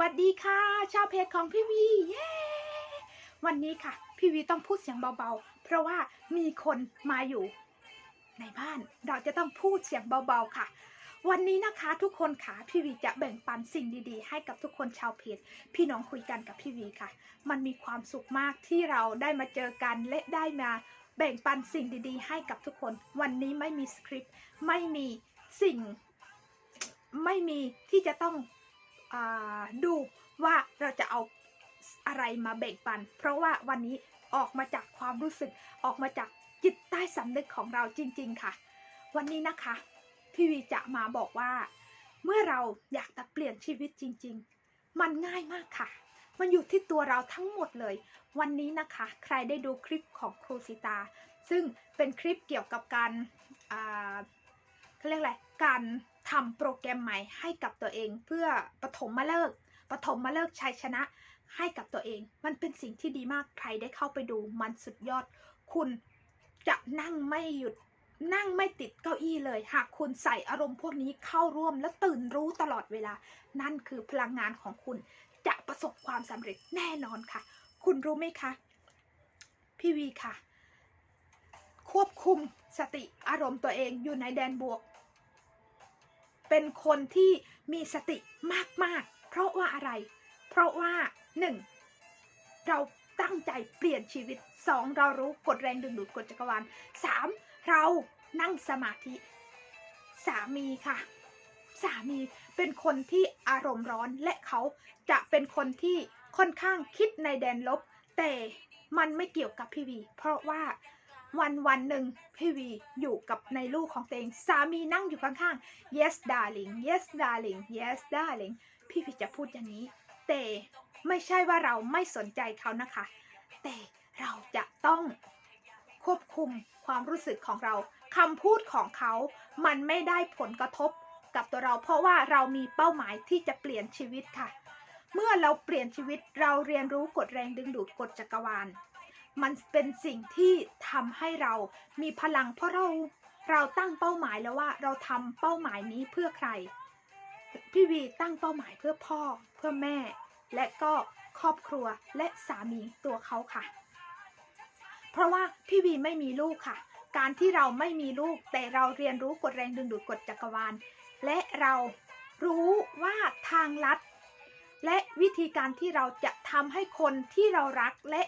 วัสดีค่ะ ชาวเพจของพี่วีเย้วันนี้ค่ะ พี่วีต้องพูดเสียงเบาๆ เพราะว่ามีคนมาอยู่ ในบ้านเราจะต้องพูดเสียงเบาๆค่ะ วันนี้นะคะทุกคนค่ะพี่วีจะแบ่งปันสิ่งดีๆ ให้กับทุกคนชาวเพจพี่น้องคุยกันกับพี่วีค่ะ มันมีความสุขมากที่เราได้มาเจอกันและได้มาแบ่งปันสิ่งดีๆ ให้กับทุกคน วันนี้ไม่มีสคริปต์ไม่มีสิ่ง ไม่มีที่จะต้อง ดูว่าเราจะเอาอะไรมาแบ่งปัน เพราะว่าวันนี้ออกมาจากความรู้สึกออกมาจากจิตใต้สำนึกของเราจริง ๆ ค่ะ วันนี้นะคะพี่วีจะมาบอกว่า เมื่อเราอยากจะเปลี่ยนชีวิตจริง ๆ มันง่ายมากค่ะ มันอยู่ที่ตัวเราทั้งหมดเลย วันนี้นะคะ ใครได้ดูคลิปของครูสิตา ซึ่งเป็นคลิปเกี่ยวกับการเขาเรียกอะไรการ ทำโปรแกรมใหม่ให้กับตัวเอง เพื่อปฐมมาเลิกปฐมมาเลิกชัยชนะให้กับตัวเอง มันเป็นสิ่งที่ดีมากใครได้เข้าไปดู มันสุดยอด คุณจะนั่งไม่หยุดนั่งไม่ติดเก้าอี้เลย หากคุณใส่อารมณ์พวกนี้เข้าร่วมและตื่นรู้ตลอดเวลา นั่นคือพลังงานของคุณจะประสบความสำเร็จแน่นอนค่ะ คุณรู้ไหมคะ พี่วีค่ะ ควบคุมสติอารมณ์ตัวเองอยู่ในแดนบวก เป็นคนที่มีสติมากๆ เพราะว่าอะไร เพราะว่าหนึ่งเราตั้งใจเปลี่ยนชีวิตสองเรารู้กฎแรงดึงดูดกฎจักรวาลสามเรานั่งสมาธิ สามีค่ะ สามีเป็นคนที่อารมณ์ร้อนและเขาจะเป็นคนที่ค่อนข้างคิดในแดนลบ แต่มันไม่เกี่ยวกับพี่วี เพราะว่า วันวันหนึ่งพี่วีอยู่กับในลูกของตัวเอง สามีนั่งอยู่ข้างๆ yes darling yes darling yes darling พี่วีจะพูดอย่างนี้ แต่ไม่ใช่ว่าเราไม่สนใจเขานะคะ แต่เราจะต้องควบคุมความรู้สึกของเราคำพูดของเขา มันไม่ได้ผลกระทบกับตัวเรา เพราะว่าเรามีเป้าหมายที่จะเปลี่ยนชีวิตค่ะ เมื่อเราเปลี่ยนชีวิตเราเรียนรู้กฎแรงดึงดูดกฎจักรวาล มันเป็นสิ่งที่ทำให้เรามีพลังเพราะเราเราตั้งเป้าหมายแล้วว่าเราทำเป้าหมายนี้เพื่อใคร พี่วีตั้งเป้าหมายเพื่อพ่อ เพื่อแม่ และก็ครอบครัวและสามีตัวเขาค่ะ เพราะว่าพี่วีไม่มีลูกค่ะ การที่เราไม่มีลูกแต่เราเรียนรู้กฎแรงดึงดูดกฎจักรวาล และเรารู้ว่าทางลัด และวิธีการที่เราจะทำให้คนที่เรารักและ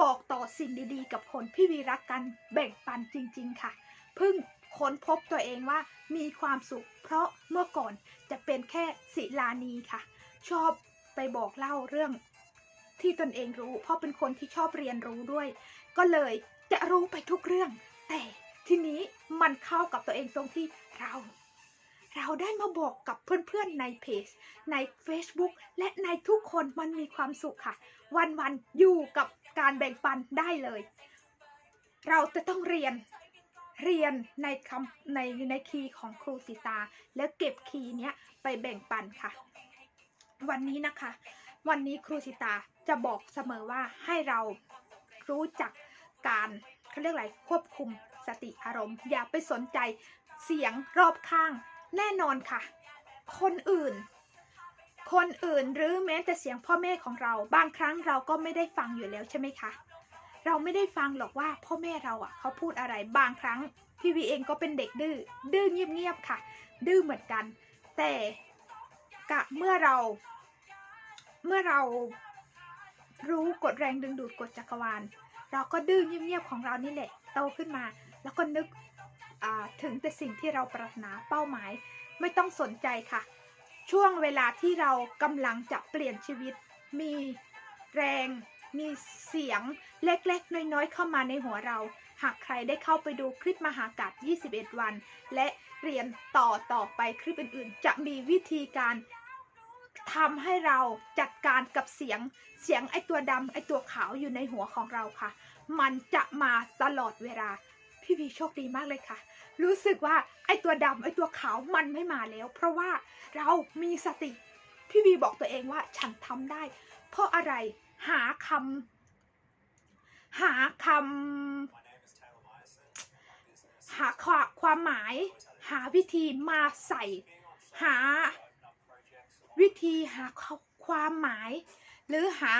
บอกต่อสิ่งดีๆ กับคนพี่วีรักกันแบ่งปันจริง ๆ ค่ะ เพิ่งค้นพบตัวเองว่ามีความสุข เพราะเมื่อก่อนจะเป็นแค่ศิลานีค่ะ ชอบไปบอกเล่าเรื่องที่ตนเองรู้ เพราะเป็นคนที่ชอบเรียนรู้ด้วย ก็เลยจะรู้ไปทุกเรื่อง แต่ทีนี้มันเข้ากับตัวเองตรงที่เรา เราได้มาบอกกับเพื่อนๆในเพจ ใน Facebook และในทุกคนมันมีความสุขค่ะ วันๆอยู่กับ การแบ่งปันได้เลย เราจะต้องเรียนเรียนในคำในในคีย์ของครูสิตา แล้วเก็บคีย์เนี้ยไปแบ่งปันค่ะ วันนี้นะคะ วันนี้ครูสิตาจะบอกเสมอว่าให้เรารู้จักการเขาเรียกอะไรควบคุมสติอารมณ์ อย่าไปสนใจเสียงรอบข้างแน่นอนค่ะ คนอื่น คนอื่นหรือแม้แต่เสียงพ่อแม่ของเรา บางครั้งเราก็ไม่ได้ฟังอยู่แล้วใช่ไหมคะ เราไม่ได้ฟังหรอกว่าพ่อแม่เราอะเขาพูดอะไรบางครั้งพี่วีเองก็เป็นเด็กดื้อดื้อเงียบๆค่ะ ดื้อเหมือนกัน แต่กะเมื่อเรา เมื่อเรารู้กฎแรงดึงดูดกฎจักรวาล เราก็ดื้อเงียบๆของเรานี่แหละโตขึ้นมา แล้วก็นึกถึงแต่สิ่งที่เราปรารถนาเป้าหมาย ไม่ต้องสนใจค่ะ ช่วงเวลาที่เรากำลังจะเปลี่ยนชีวิต มีแรง มีเสียงเล็กๆ น้อยๆ เข้ามาในหัวเรา หากใครได้เข้าไปดูคลิปมหากาศ 21 วัน และเรียนต่อต่อไปคลิปอื่นๆ จะมีวิธีการทำให้เราจัดการกับเสียงเสียงไอตัวดำไอตัวขาวอยู่ในหัวของเราค่ะ มันจะมาตลอดเวลา พี่พีโชคดีมากเลยค่ะ รู้สึกว่าไอตัวดำไอตัวขาวมันไม่มาแล้ว เพราะว่าเรามีสติ พี่วีบอกตัวเองว่าฉันทำได้ เพราะอะไรหาคำหาคำหาความความหมาย หาวิธีมาใส่ หาวิธีหาความหมาย หรือหา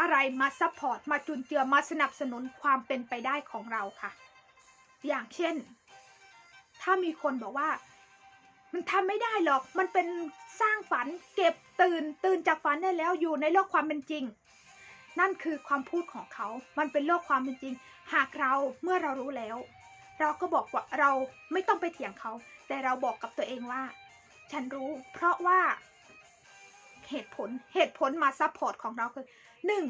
อะไรมาซัพพอร์ตมาจุนเจือมาสนับสนุนความเป็นไปได้ของเราค่ะ อย่างเช่น ถ้ามีคนบอกว่า มันทำไม่ได้หรอก มันเป็นสร้างฝันเก็บตื่นตื่นจากฝันได้แล้วอยู่ในโลกความเป็นจริง นั่นคือความพูดของเขา มันเป็นโลกความเป็นจริง หากเราเมื่อเรารู้แล้ว เราก็บอกว่าเราไม่ต้องไปเถียงเขา แต่เราบอกกับตัวเองว่า ฉันรู้ เพราะว่า เหตุผลเหตุผลมาซัพพอร์ตของเราคือหนึ่ง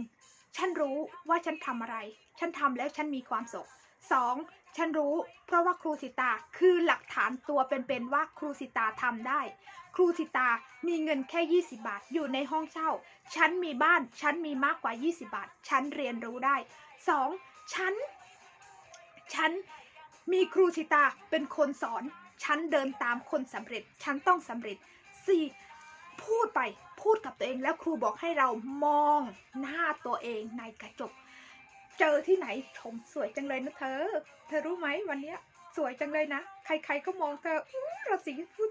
ฉันรู้ว่าฉันทำอะไร ฉันทำแล้วฉันมีความสุข สองฉันรู้ เพราะว่าครูสิตาคือหลักฐานตัวเป็นๆว่าครูสิตาทำได้ ครูสิตามีเงินแค่ 20 บาทอยู่ในห้องเช่า ฉันมีบ้าน ฉันมีมากกว่า 20 บาท ฉันเรียนรู้ได้สองฉัน ฉันมีครูสิตาเป็นคนสอน ฉันเดินตามคนสำเร็จ ฉันต้องสำเร็จสี่พูดไป พูดกับตัวเองแล้วครูบอกให้เรามองหน้าตัวเองในกระจก เจอที่ไหนชมสวยจังเลยนะเธอ เธอรู้ไหมวันเนี้ยสวยจังเลยนะ ใครๆก็มองเธออราศีพูด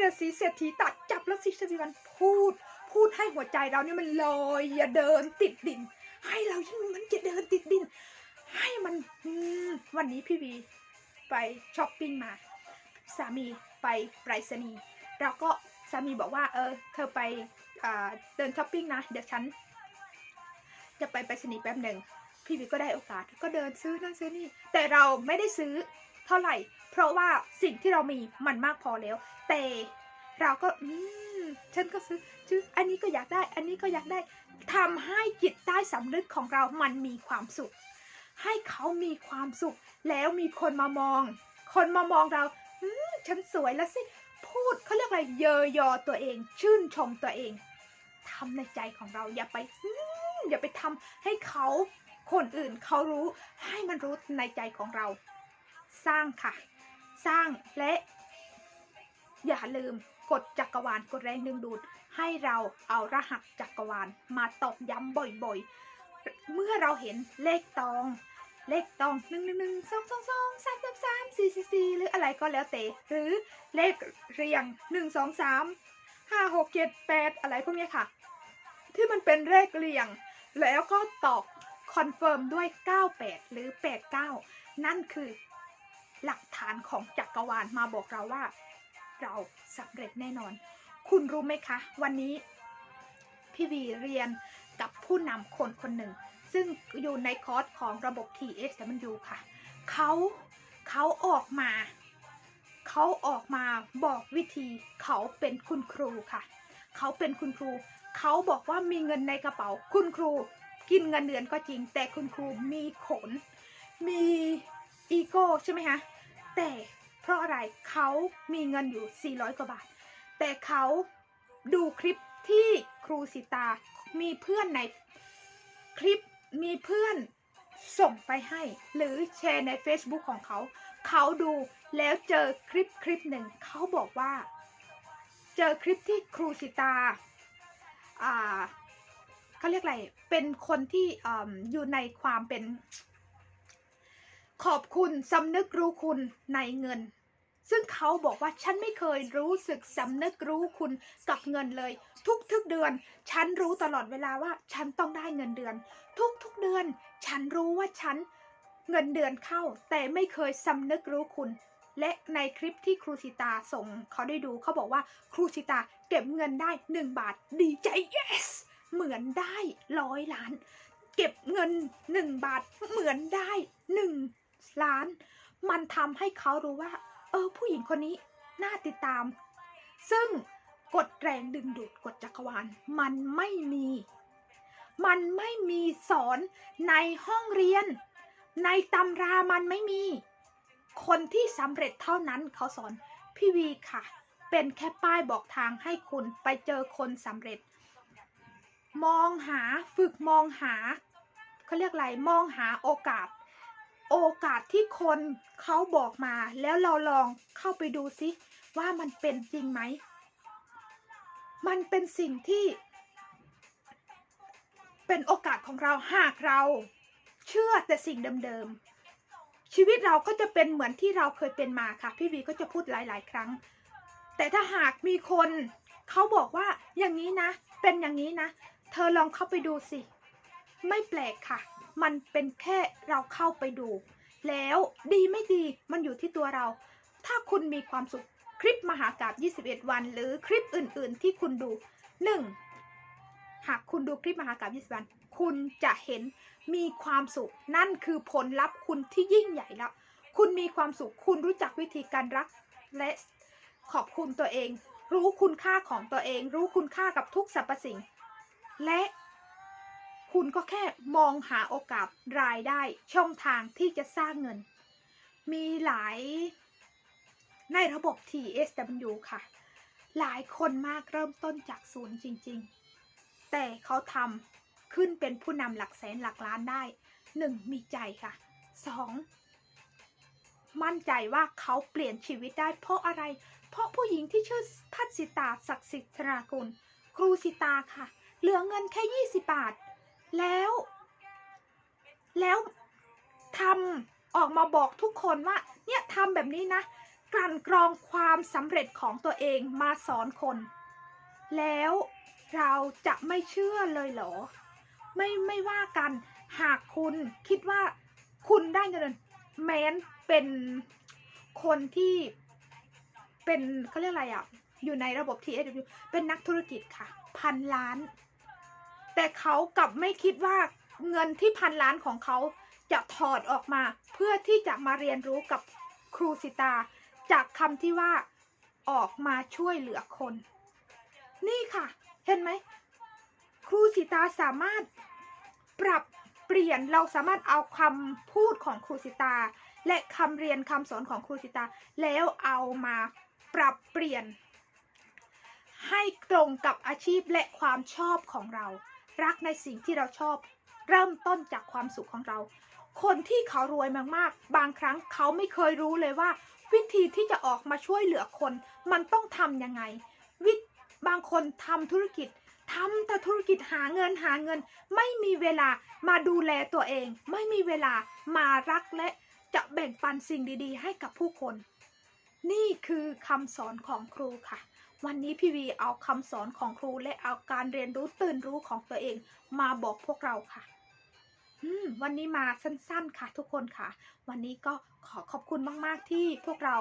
ราศีเศรษฐีตัดจับราศีเศรษฐีวันพูด พูดให้หัวใจเราเนี่ยมันลอยอย่าเดินติดดิน ให้เรายิ่งมันจะเดินติดดิน ให้มันมวันนี้พี่วีไปช้อปปิ้งมา สามีไปไปรษณีย์เราก็สามีบอกว่า เออ เธอไปอ่าเดินช้อปปิ้งนะ เดี๋ยวฉัน จะไปไปรษณีย์แป๊บหนึ่ง พี่วิก็ได้โอกาสก็เดินซื้อนั่นซื้อนี่ แต่เราไม่ได้ซื้อเท่าไหร่ เพราะว่าสิ่งที่เรามีมันมากพอแล้ว แต่เราก็อืมฉันก็ซื้อซื้ออันนี้ก็อยากได้ อันนี้ก็อยากได้ทำให้จิตใต้สำนึกของเรามันมีความสุข ให้เขามีความสุข แล้วมีคนมามอง คนมามองเราอืมฉันสวยแล้วสิพูดเขาเรียกอะไรเยอยอตัวเอง ชื่นชมตัวเองทำในใจของเราอย่าไปอืมอย่าไปทำให้เขา คนอื่นเขารู้ให้มันรู้ในใจของเรา สร้างค่ะ สร้างและ อย่าลืมกดจักรวาลกดแรงดึงดูด ให้เราเอารหัสจักรวาลมาตอกย้ำบ่อยๆ เมื่อเราเห็นเลขตอง เลขตองหนึ่งหนึ่งหนึ่งสองสองสองสามสามสามสี่สี่สี่หรืออะไรก็แล้วแต่หรือเลขเรียงหนึ่งสองสามห้าหกเจ็ดแปดอะไรพวกนี้ค่ะ ที่มันเป็นเลขเรียง แล้วก็ตอก คอนเฟิร์มด้วย 98 หรือ 89 นั่นคือหลักฐานของจักรวาลมาบอกเราว่า เราสำเร็จแน่นอน คุณรู้ไหมคะ วันนี้พี่วีเรียนกับผู้นำคนคนหนึ่ง ซึ่งอยู่ในคอร์สของระบบ TX แต่มันอยู่ค่ะ เขาเขาออกมา เขาออกมาบอกวิธี เขาเป็นคุณครูค่ะ เขาเป็นคุณครู เขาบอกว่ามีเงินในกระเป๋า คุณครู กินเงินเดือนก็จริง แต่คุณครูมีขน มีอีโก้ใช่ไหมคะแต่เพราะอะไรเขามีเงินอยู่ 400 กว่าบาท แต่เขาดูคลิปที่ครูสิตา มีเพื่อนในคลิปมีเพื่อนส่งไปให้ หรือแชร์ใน Facebook ของเขา เขาดูแล้วเจอคลิปคลิปหนึ่ง เขาบอกว่า เจอคลิปที่ครูสิตา อ่า เขาเรียกอะไร เป็นคนที่ออยู่ในความเป็น ขอบคุณสำนึกรู้คุณในเงิน ซึ่งเขาบอกว่าฉันไม่เคยรู้สึกสำนึกรู้คุณกับเงินเลย ทุกๆเดือน ฉันรู้ตลอดเวลาว่า ฉันต้องได้เงินเดือน ทุกๆเดือน ฉันรู้ว่าฉันเงินเดือนเข้า แต่ไม่เคยสำนึกรู้คุณและในคลิปที่ครูสิตาส่งเขาได้ดูเขาบอกว่าครูสิตาเก็บเงินได้หนึ่งบาทดีใจ yes เหมือนได้ร้อยล้าน เก็บเงินหนึ่งบาท เหมือนได้หนึ่งล้าน มันทำให้เขารู้ว่า เออ ผู้หญิงคนนี้น่าติดตาม ซึ่งกฎแรงดึงดูดกฎจักรวาล มันไม่มี มันไม่มีสอนในห้องเรียน ในตำรามันไม่มี คนที่สำเร็จเท่านั้นเขาสอนพี่วีค่ะ เป็นแค่ป้ายบอกทางให้คุณไปเจอคนสำเร็จ มองหาฝึกมองหาเขาเรียกอะไรมองหาโอกาส โอกาสที่คนเขาบอกมา แล้วเราลองเข้าไปดูซิว่ามันเป็นจริงไหม มันเป็นสิ่งที่ เป็นโอกาสของเราหากเรา เชื่อแต่สิ่งเดิมๆชีวิตเราก็จะเป็นเหมือนที่เราเคยเป็นมาค่ะ พี่วีก็จะพูดหลาย ๆ ครั้ง แต่ถ้าหากมีคนเขาบอกว่าอย่างนี้นะ เป็นอย่างนี้นะ เธอลองเข้าไปดูสิ ไม่แปลกค่ะ มันเป็นแค่เราเข้าไปดู แล้วดีไม่ดีมันอยู่ที่ตัวเรา ถ้าคุณมีความสุขคลิปมหากาบ21 วัน หรือคลิปอื่น ๆ ที่คุณดู 1. หากคุณดูคลิปมหากาบ20 วัน คุณจะเห็นมีความสุข นั่นคือผลลัพธ์คุณที่ยิ่งใหญ่แล้ว คุณมีความสุข คุณรู้จักวิธีการรักและขอบคุณตัวเอง รู้คุณค่าของตัวเอง รู้คุณค่ากับทุกสรรพสิ่ง และคุณก็แค่มองหาโอกาสรายได้ช่องทางที่จะสร้างเงิน มีหลายในระบบ TSW ค่ะ หลายคนมากเริ่มต้นจากศูนย์จริง ๆ แต่เขาทำขึ้นเป็นผู้นำหลักแสนหลักล้านได้หนึ่งมีใจค่ะสองมั่นใจว่าเขาเปลี่ยนชีวิตได้เพราะอะไร เพราะผู้หญิงที่ชื่อพัชสิตาศักดิ์สิทธิ์ธนากุลครูสิตาค่ะ เหลือเงินแค่20บบาท แล้ว แล้วทำออกมาบอกทุกคนว่า เนี่ยทำแบบนี้นะ กลั่นกรองความสำเร็จของตัวเองมาสอนคน แล้วเราจะไม่เชื่อเลยเหรอ ไม่ไม่ว่ากันหากคุณคิดว่าคุณได้เงินแม้นเป็นคนที่เป็นเขาเรียกอะไรอะ อยู่ในระบบ TSW เป็นนักธุรกิจค่ะ พันล้าน แต่เขากลับไม่คิดว่าเงินที่พันล้านของเขาจะถอดออกมา เพื่อที่จะมาเรียนรู้กับครูสิตา จากคำที่ว่าออกมาช่วยเหลือคน นี่ค่ะ เห็นไหมครูสิตาสามารถปรับเปลี่ยนเราสามารถเอาคำพูดของครูสิตา และคำเรียนคำสอนของครูสิตา แล้วเอามาปรับเปลี่ยน ให้ตรงกับอาชีพและความชอบของเรา รักในสิ่งที่เราชอบ เริ่มต้นจากความสุขของเรา คนที่เขารวยมากๆ บางครั้งเขาไม่เคยรู้เลยว่า วิธีที่จะออกมาช่วยเหลือคน มันต้องทำยังไง วิบางคนทำธุรกิจทำแต่ธุรกิจหาเงินหาเงิน ไม่มีเวลามาดูแลตัวเอง ไม่มีเวลามารักและจะแบ่งปันสิ่งดีๆ ให้กับผู้คน นี่คือคำสอนของครูค่ะ วันนี้พี่วีเอาคำสอนของครูและเอาการเรียนรู้ตื่นรู้ของตัวเองมาบอกพวกเราค่ะวันนี้มาสั้นๆค่ะทุกคนค่ะ วันนี้ก็ขอขอบคุณมากๆที่พวกเรา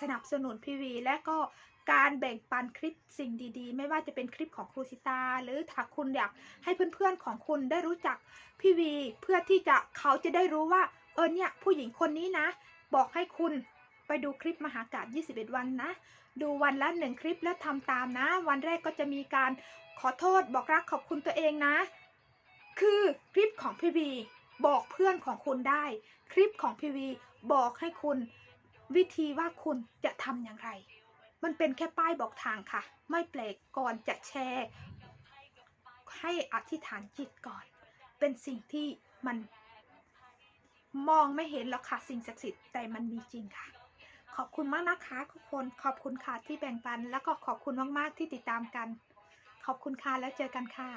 สนับสนุนพี่วีและก็การแบ่งปันคลิปสิ่งดีๆ ไม่ว่าจะเป็นคลิปของครูสิตา หรือถ้าคุณอยากให้เพื่อนๆของคุณได้รู้จักพี่วี เพื่อที่จะเขาจะได้รู้ว่า เออเนี่ยผู้หญิงคนนี้นะ บอกให้คุณ ไปดูคลิปมหากาศ21 วันนะ ดูวันละหนึ่งคลิปแล้วทำตามนะ วันแรกก็จะมีการขอโทษบอกรักขอบคุณตัวเองนะ คือคลิปของพี่วีบอกเพื่อนของคุณได้ คลิปของพี่วีบอกให้คุณวิธีว่าคุณจะทำอย่างไร มันเป็นแค่ป้ายบอกทางค่ะ ไม่แปลกก่อนจะแชร์ ให้อธิษฐานจิตก่อน เป็นสิ่งที่มันมองไม่เห็นหรอกค่ะสิ่งศักดิ์สิทธิ์แต่มันมีจริงค่ะ ขอบคุณมากนะคะทุกคนขอบคุณค่ะที่แบ่งปัน แล้วก็ขอบคุณมากๆที่ติดตามกัน ขอบคุณค่ะแล้วเจอกันค่ะ